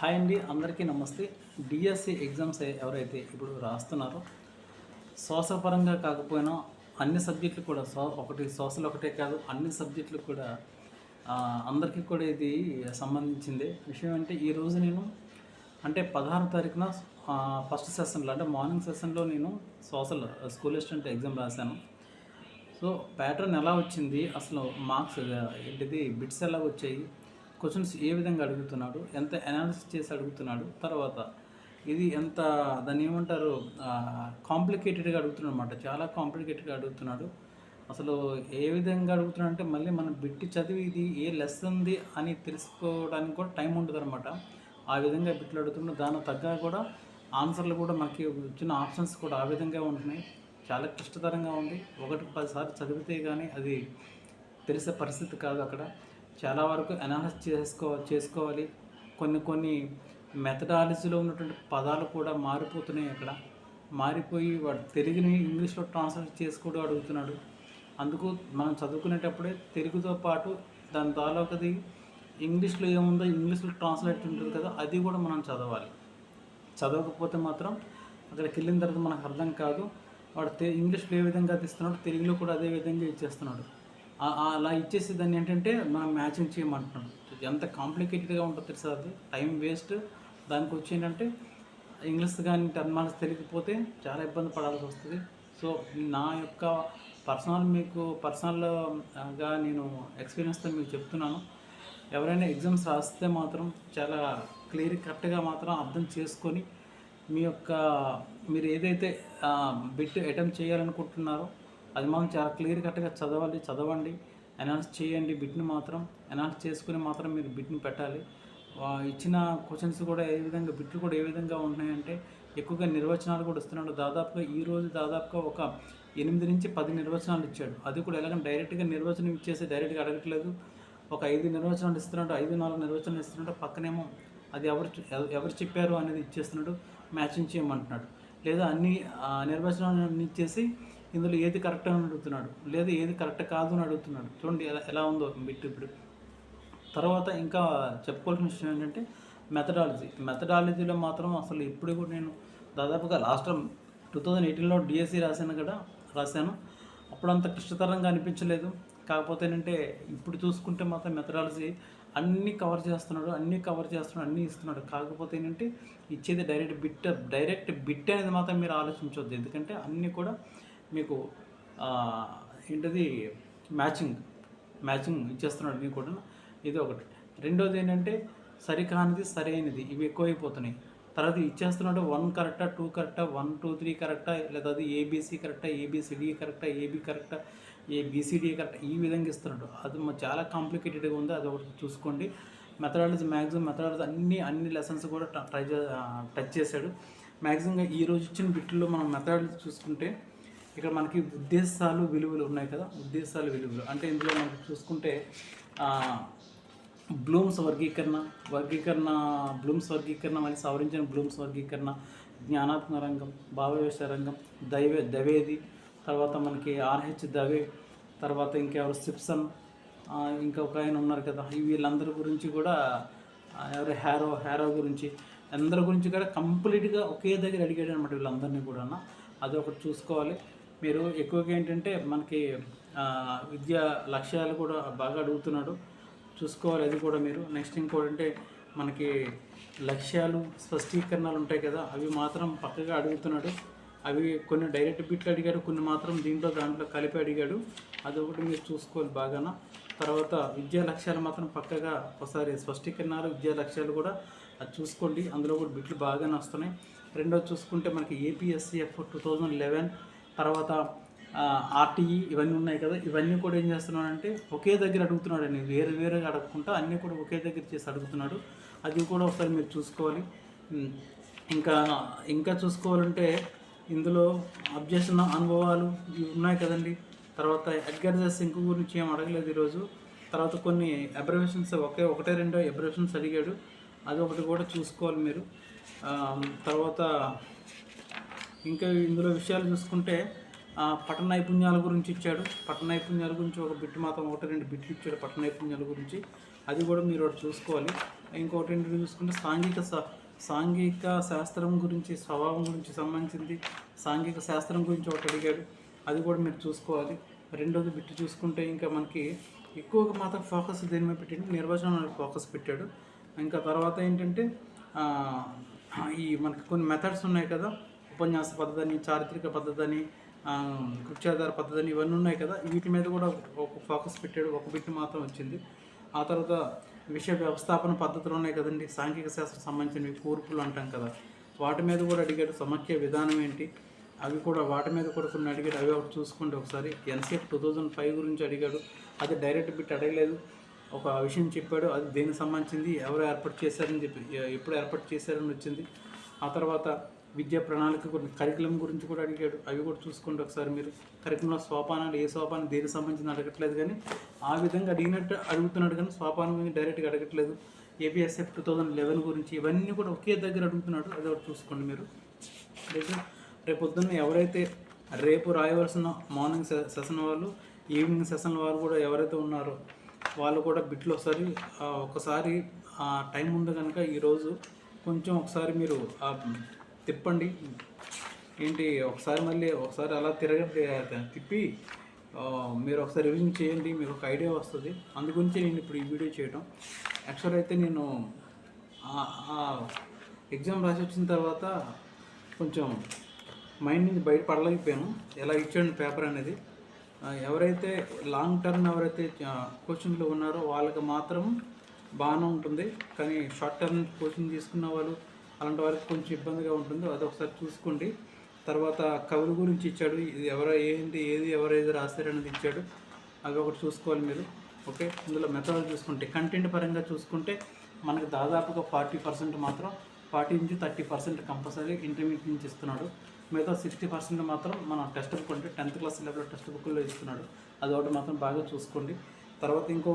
Hi అండి అందరికీ నమస్తే. డిఎస్సి ఎగ్జామ్స్ ఎవరైతే ఇప్పుడు రాస్తున్నారో శ్వాసపరంగా కాకపోయినా అన్ని సబ్జెక్టులు కూడా ఒకటి సోషల్ ఒకటే కాదు అన్ని సబ్జెక్టులు కూడా అందరికీ కూడా ఇది సంబంధించిందే. విషయం అంటే ఈరోజు నేను అంటే పదహారు తారీఖున ఫస్ట్ సెషన్లో అంటే మార్నింగ్ సెషన్లో నేను సోషల్ స్కూల్ అసిస్టెంట్ ఎగ్జామ్ రాశాను. సో ప్యాటర్న్ ఎలా వచ్చింది? అసలు మార్క్స్ ఏంటిది? బిట్స్ ఎలా వచ్చాయి? క్వశ్చన్స్ ఏ విధంగా అడుగుతున్నాడు? ఎంత అనాలిసిస్ చేసి అడుగుతున్నాడు? తర్వాత ఇది ఎంత దాన్ని ఏమంటారు కాంప్లికేటెడ్గా అడుగుతున్నాడు అనమాట చాలా కాంప్లికేటెడ్గా అడుగుతున్నాడు. అసలు ఏ విధంగా అడుగుతున్నాడు అంటే మళ్ళీ మనం బిట్టి చదివి ఇది ఏ లెసన్ది అని తెలుసుకోవడానికి కూడా టైం ఉంటుంది అనమాట ఆ విధంగా బిట్లు అడుగుతున్నాడు. దాని తగ్గ కూడా ఆన్సర్లు కూడా మనకి వచ్చిన ఆప్షన్స్ కూడా ఆ విధంగా ఉంటున్నాయి. చాలా క్లిష్టతరంగా ఉంది. ఒకటి పదిసార్లు చదివితే కానీ అది తెలిసే పరిస్థితి కాదు అక్కడ. చాలా వరకు అనాలిసిస్ చేసుకో చేసుకోవాలి. కొన్ని కొన్ని మెథడాలజీలో ఉన్నటువంటి పదాలు కూడా మారిపోతున్నాయి అక్కడ. మారిపోయి వాడు తెలుగుని ఇంగ్లీష్లో ట్రాన్స్లేట్ చేసుకోవడం అడుగుతున్నాడు. అందుకు మనం చదువుకునేటప్పుడే తెలుగుతో పాటు దాని తాలూకది ఇంగ్లీష్లో ఏముందో ఇంగ్లీష్లో ట్రాన్స్లేట్ ఉంటుంది కదా అది కూడా మనం చదవాలి. చదవకపోతే మాత్రం అక్కడికి వెళ్ళిన తర్వాత మనకు అర్థం కాదు. వాడు తె ఇంగ్లీష్లో ఏ విధంగా తీస్తున్నాడు తెలుగులో కూడా అదే విధంగా ఇచ్చేస్తున్నాడు. అలా ఇచ్చేసి దాన్ని ఏంటంటే మనం మ్యాచింగ్ చేయమంటున్నాం. ఎంత కాంప్లికేటెడ్గా ఉంటుందో తెలుసా అది? Time waste. దానికి వచ్చి ఏంటంటే ఇంగ్లీష్ కానీ టర్మాలజీ తెలియకపోతే చాలా ఇబ్బంది పడాల్సి వస్తుంది. సో నా యొక్క పర్సనల్ మీకు పర్సనల్గా నేను ఎక్స్పీరియన్స్తో మీకు చెప్తున్నాను. ఎవరైనా ఎగ్జామ్స్ రాస్తే మాత్రం చాలా క్లియర్ కరెక్ట్గా మాత్రం అర్థం చేసుకొని మీ యొక్క మీరు ఏదైతే బిట్ అటెంప్ట్ చేయాలనుకుంటున్నారో అది మనం చాలా క్లియర్ కట్గా చదవాలి చదవండి. అనౌన్స్ చేయండి బిట్ని మాత్రం. అనౌన్స్ చేసుకుని మాత్రం మీరు బిట్ని పెట్టాలి. ఇచ్చిన క్వశ్చన్స్ కూడా ఏ విధంగా బిట్లు కూడా ఏ విధంగా ఉంటున్నాయంటే ఎక్కువగా నిర్వచనాలు కూడా ఇస్తున్నాడు. దాదాపుగా ఈ రోజు దాదాపుగా ఒక ఎనిమిది నుంచి పది నిర్వచనాలు ఇచ్చాడు. అది కూడా ఎలాగంటే డైరెక్ట్గా నిర్వచనం ఇచ్చేసి డైరెక్ట్గా అడగట్లేదు. ఒక ఐదు నిర్వచనాలు ఇస్తున్నాడు ఐదు నాలుగు నిర్వచనాలు ఇస్తున్నాడు. పక్కనేమో అది ఎవరు ఎవరు చెప్పారు అనేది ఇచ్చేస్తున్నాడు. మ్యాచింగ్ చేయమంటున్నాడు. లేదా అన్ని నిర్వచనాలు ఇచ్చేసి ఇందులో ఏది కరెక్ట్ అని అడుగుతున్నాడు లేదా ఏది కరెక్ట్ కాదు అని అడుగుతున్నాడు. చూడండి ఎలా ఎలా ఉందో బిట్ ఇప్పుడు. తర్వాత ఇంకా చెప్పుకోవాల్సిన విషయం ఏంటంటే మెథడాలజీ మెథడాలజీలో మాత్రం అసలు ఇప్పుడు కూడా నేను దాదాపుగా లాస్ట్ టూ థౌజండ్ ఎయిటీన్లో డిఎస్సి రాశాను కదా రాశాను. అప్పుడు అంత క్లిష్టతరంగా అనిపించలేదు. కాకపోతే ఏంటంటే ఇప్పుడు చూసుకుంటే మాత్రం మెథడాలజీ అన్నీ కవర్ చేస్తున్నాడు అన్నీ కవర్ చేస్తున్నాడు అన్నీ ఇస్తున్నాడు. కాకపోతే ఏంటంటే ఇచ్చేది డైరెక్ట్ బిట్ డైరెక్ట్ బిట్ అనేది మాత్రం మీరు ఆలోచించవద్దు ఎందుకంటే అన్నీ కూడా మీకు ఏంటది మ్యాచింగ్ మ్యాచింగ్ ఇచ్చేస్తున్నాడు మీకు కూడా ఇది ఒకటి. రెండోది ఏంటంటే సరికానిది సరైనది. ఇవి ఎక్కువైపోతున్నాయి. తర్వాత ఇచ్చేస్తున్నాడు వన్ కరెక్టా టూ కరెక్టా వన్ టూ త్రీ కరెక్టా లేదా అది ఏబీసీ కరెక్టా ఏబీసీడీ కరెక్టా ఏబీ కరెక్టా ఏబీసీడీ కరెక్ట్ ఈ విధంగా ఇస్తున్నాడు. అది చాలా కాంప్లికేటెడ్గా ఉంది. అది ఒకటి చూసుకోండి. మెథడాలజీ మ్యాక్సిమం మెథడాలజీ అన్ని అన్ని లెసన్స్ కూడా ట్రై చే టచ్ చేశాడు. మ్యాక్సిమంగా ఈ రోజు ఇచ్చిన బిట్లో మనం మెథడాలజీ చూసుకుంటే ఇక్కడ మనకి ఉద్దేశాలు విలువలు ఉన్నాయి కదా ఉద్దేశాలు విలువలు. అంటే ఇందులో మనకి చూసుకుంటే బ్లూమ్స్ వర్గీకరణ వర్గీకరణ బ్లూమ్స్ వర్గీకరణ అని సవరించిన బ్లూమ్స్ వర్గీకరణ జ్ఞానాత్మక రంగం భావవేశ రంగం దైవే దవేది తర్వాత మనకి ఆర్హెచ్ దవే తర్వాత ఇంకెవరు సిప్సన్ ఇంకా ఒక ఆయన ఉన్నారు కదా వీళ్ళందరి గురించి కూడా ఎవరు హ్యారో హ్యారో గురించి అందరి గురించి కూడా కంప్లీట్గా ఒకే దగ్గర అడిగాడు అనమాట వీళ్ళందరినీ కూడా అది ఒకటి చూసుకోవాలి. మీరు ఎక్కువగా ఏంటంటే మనకి విద్యా లక్ష్యాలు కూడా బాగా అడుగుతున్నాడు. చూసుకోవాలి అది కూడా మీరు. నెక్స్ట్ ఇంకోటంటే మనకి లక్ష్యాలు స్పష్టీకరణలు ఉంటాయి కదా అవి మాత్రం పక్కగా అడుగుతున్నాడు. అవి కొన్ని డైరెక్ట్ బిట్లు అడిగాడు కొన్ని మాత్రం దీంట్లో దాంట్లో కలిపి అడిగాడు. అది ఒకటి మీరు చూసుకోవాలి బాగాన. తర్వాత విద్యా లక్ష్యాలు మాత్రం పక్కగా ఒకసారి స్పష్టీకరణాలు విద్యా లక్ష్యాలు కూడా అది చూసుకోండి. అందులో కూడా బిట్లు బాగానే వస్తున్నాయి. రెండో చూసుకుంటే మనకి ఏపీఎస్సీఎఫ్ టూ థౌజండ్ లెవెన్ తర్వాత ఆర్టీఈ ఇవన్నీ ఉన్నాయి కదా ఇవన్నీ కూడా ఏం చేస్తున్నాడంటే ఒకే దగ్గర అడుగుతున్నాడు అండి. వేరే వేరేగా అడగకుండా అన్నీ కూడా ఒకే దగ్గర చేసి అడుగుతున్నాడు. అది కూడా ఒకసారి మీరు చూసుకోవాలి. ఇంకా ఇంకా చూసుకోవాలంటే ఇందులో అబ్జెక్షన్ అనుభవాలు ఇవి ఉన్నాయి కదండి. తర్వాత ఎడ్గర్ సింక్ గురించి ఏం అడగలేదు ఈరోజు. తర్వాత కొన్ని అబ్రవేషన్స్ ఒకే ఒకటే రెండో అబ్రవేషన్స్ అడిగాడు. అది ఒకటి కూడా చూసుకోవాలి మీరు. తర్వాత ఇంకా ఇందులో విషయాలు చూసుకుంటే ఆ, పఠన నైపుణ్యాల గురించి ఇచ్చాడు. పఠన నైపుణ్యాల గురించి ఒక బిట్ మాత్రం ఒకటి రెండు బిట్లు ఇచ్చాడు పఠన నైపుణ్యాల గురించి. అది కూడా మీరు ఒకటి చూసుకోవాలి. ఇంకోటి ఏంటి చూసుకుంటే సాంఘిక సాంఘిక శాస్త్రం గురించి స్వభావం గురించి సంబంధించింది. సాంఘిక శాస్త్రం గురించి ఒకటి అడిగాడు. అది కూడా మీరు చూసుకోవాలి. రెండోది బిట్టు చూసుకుంటే ఇంకా మనకి ఎక్కువగా మాత్రం ఫోకస్ దేని మీద పెట్టాడు? నిర్వచనం ఫోకస్ పెట్టాడు. ఇంకా తర్వాత ఏంటంటే ఈ మనకి కొన్ని మెథడ్స్ ఉన్నాయి కదా ఉపన్యాస పద్ధతి అని చారిత్రక పద్ధతి అని కృత్యాధార పద్ధతి అని ఇవన్నీ ఉన్నాయి కదా. వీటి మీద కూడా ఒక ఫోకస్ పెట్టాడు ఒక బిట్ మాత్రం వచ్చింది. ఆ తర్వాత విషయ వ్యవస్థాపన పద్ధతులు ఉన్నాయి కదండి. సాంఘిక శాస్త్రం సంబంధించినవి కూర్పులు అంటాం కదా. వాటి మీద కూడా అడిగాడు సమాఖ్య విధానం ఏంటి? అవి కూడా వాటి మీద కూడా కొన్ని అడిగాడు. అవి ఒకటి చూసుకోండి ఒకసారి. ఎన్సీఎఫ్ టూ థౌజండ్ ఫైవ్ గురించి అడిగాడు. అది డైరెక్ట్ బిట్ అడగలేదు. ఒక విషయం చెప్పాడు. అది దేనికి సంబంధించింది ఎవరు ఏర్పాటు చేశారని చెప్పి ఎప్పుడు ఏర్పాటు చేశారని వచ్చింది. ఆ తర్వాత విద్యా ప్రణాళిక గురించి కరికులం గురించి కూడా అడిగాడు. అవి కూడా చూసుకోండి ఒకసారి మీరు. కరికులంలో సోపానాలు ఏ సోపానం దేనికి సంబంధించిన అడగట్లేదు కానీ ఆ విధంగా అడిగినట్టు అడుగుతున్నాడు కానీ సోపానం గురించి డైరెక్ట్గా అడగట్లేదు. ఏపీఎస్ఎఫ్ టూ థౌజండ్ లెవెన్ గురించి ఇవన్నీ కూడా ఒకే దగ్గర అడుగుతున్నాడు. అది ఒకటి చూసుకోండి మీరు. రేపు రేపు పొద్దున్న ఎవరైతే రేపు రాయవలసిన మార్నింగ్ సె- సెషన్ వాళ్ళు ఈవినింగ్ సెషన్ వాళ్ళు కూడా ఎవరైతే ఉన్నారో వాళ్ళు కూడా బిట్లు ఒకసారి ఒకసారి టైం ఉంది కనుక ఈరోజు కొంచెం ఒకసారి మీరు ఆ తిప్పండి. ఏంటి ఒకసారి మళ్ళీ ఒకసారి అలా తిరగ తిప్పి మీరు ఒకసారి రివిజన్ చేయండి మీకు ఒక ఐడియా వస్తుంది. అందు గురించి నేను ఇప్పుడు ఈ వీడియో చేయటం. యాక్చువల్ అయితే నేను ఆ- ఎగ్జామ్ రాసి వచ్చిన తర్వాత కొంచెం మైండ్ నుంచి బయటపడలేకపోయాను. ఎలా ఇచ్చాడు పేపర్ అనేది. ఎవరైతే లాంగ్ టర్మ్ ఎవరైతే కోచింగ్లో ఉన్నారో వాళ్ళకి మాత్రం బాగానే ఉంటుంది. కానీ షార్ట్ టర్మ్ కోచింగ్ తీసుకున్న వాళ్ళు అలాంటి వారికి కొంచెం ఇబ్బందిగా ఉంటుంది. అది ఒకసారి చూసుకోండి. తర్వాత కవుల గురించి ఇచ్చాడు. ఇది ఎవరో ఏంటి ఏది ఎవరైతే రాశారనేది ఇచ్చాడు. అవి ఒకటి చూసుకోవాలి మీరు. ఓకే? ఇందులో మెథడ్ చూసుకుంటే కంటెంట్ పరంగా చూసుకుంటే మనకు దాదాపుగా ఫార్టీ పర్సెంట్ మాత్రం ఫార్టీ నుంచి థర్టీ పర్సెంట్ కంపల్సరీ ఇంటర్మీడియట్ నుంచి ఇస్తున్నాడు. మిగతా సిక్స్టీ పర్సెంట్ మాత్రం మన టెక్స్ట్ బుక్ అంటే టెన్త్ క్లాస్ లెవెల్ టెక్స్ట్ బుక్లో ఇస్తున్నాడు. అది ఒకటి మాత్రం బాగా చూసుకోండి. తర్వాత ఇంకో